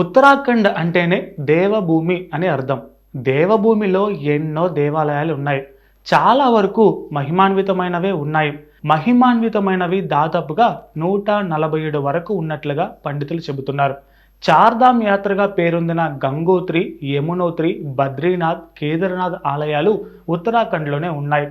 ఉత్తరాఖండ్ అంటేనే దేవభూమి అని అర్థం. దేవభూమిలో ఎన్నో దేవాలయాలు ఉన్నాయి. చాలా వరకు మహిమాన్వితమైనవే ఉన్నాయి. మహిమాన్వితమైనవి దాదాపుగా నూట నలభై ఏడు వరకు ఉన్నట్లుగా పండితులు చెబుతున్నారు. చార్ధామ్ యాత్రగా పేరొందిన గంగోత్రి యమునోత్రి బద్రీనాథ్ కేదార్నాథ్ ఆలయాలు ఉత్తరాఖండ్లోనే ఉన్నాయి.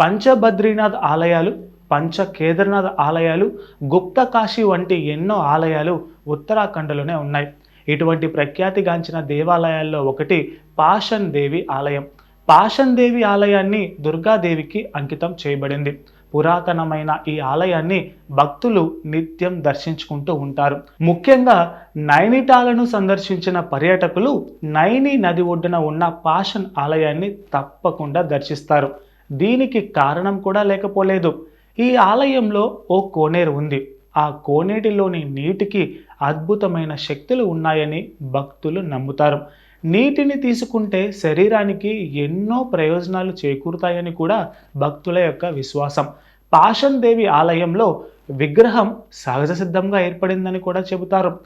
పంచబద్రీనాథ్ ఆలయాలు పంచ కేదార్నాథ్ ఆలయాలు గుప్త కాశీ వంటి ఎన్నో ఆలయాలు ఉత్తరాఖండ్లోనే ఉన్నాయి. ఇటువంటి ప్రఖ్యాతిగాంచిన దేవాలయాల్లో ఒకటి పాషన్ దేవి ఆలయం. పాషన్ దేవి ఆలయాన్ని దుర్గాదేవికి అంకితం చేయబడింది. పురాతనమైన ఈ ఆలయాన్ని భక్తులు నిత్యం దర్శించుకుంటూ ఉంటారు. ముఖ్యంగా నైనిటాలను సందర్శించిన పర్యాటకులు నైని నది ఒడ్డున ఉన్న పాషన్ ఆలయాన్ని తప్పకుండా దర్శిస్తారు. దీనికి కారణం కూడా లేకపోలేదు. ఈ ఆలయంలో ఓ కోనేరు ఉంది. ఆ కోనేటిలోని నీటికి అద్భుతమైన శక్తులు ఉన్నాయని భక్తులు నమ్ముతారు. నీటిని తీసుకుంటే శరీరానికి ఎన్నో ప్రయోజనాలు చేకూరుతాయని కూడా భక్తుల యొక్క విశ్వాసం. పాషన్ దేవి ఆలయంలో విగ్రహం సహజ సిద్ధంగా ఏర్పడిందని కూడా చెబుతారు.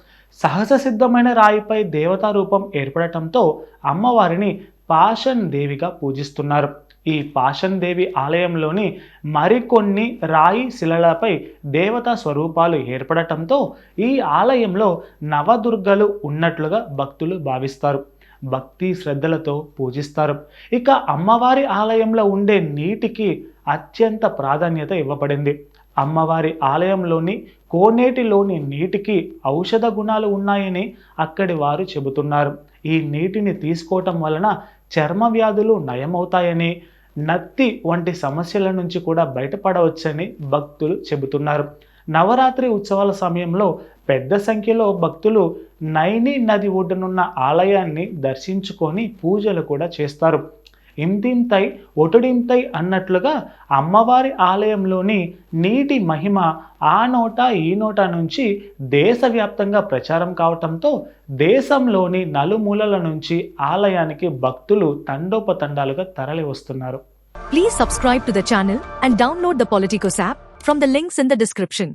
సహజ సిద్ధమైన రాయిపై దేవతా రూపం ఏర్పడటంతో అమ్మవారిని పాషన్ దేవిగా పూజిస్తున్నారు. ఈ పాషందేవి ఆలయంలోని మరికొన్ని రాయి శిలలపై దేవతా స్వరూపాలు ఏర్పడటంతో ఈ ఆలయంలో నవదుర్గలు ఉన్నట్లుగా భక్తులు భావిస్తారు. భక్తి శ్రద్ధలతో పూజిస్తారు. ఇక అమ్మవారి ఆలయంలో ఉండే నీటికి అత్యంత ప్రాధాన్యత ఇవ్వబడింది. అమ్మవారి ఆలయంలోని కోనేటిలోని నీటికి ఔషధ గుణాలు ఉన్నాయని అక్కడి వారు చెబుతున్నారు. ఈ నీటిని తీసుకోవటం వలన చర్మ వ్యాధులు నయమవుతాయని నత్తి వంటి సమస్యల నుంచి కూడా బయటపడవచ్చని భక్తులు చెబుతున్నారు. నవరాత్రి ఉత్సవాల సమయంలో పెద్ద సంఖ్యలో భక్తులు నైని నది ఒడ్డునున్న ఆలయాన్ని దర్శించుకొని పూజలు కూడా చేస్తారు. ఇంతింతై ఒటుడింతై అన్నట్లుగా అమ్మవారి ఆలయంలోని నీటి మహిమ ఆ నోట ఈ నోట నుంచి దేశవ్యాప్తంగా ప్రచారం కావటంతో దేశంలోని నలుమూలల నుంచి ఆలయానికి భక్తులు తండోపతండాలుగా తరలి వస్తున్నారు. Please subscribe to the channel and download the Politicos app from the links in the description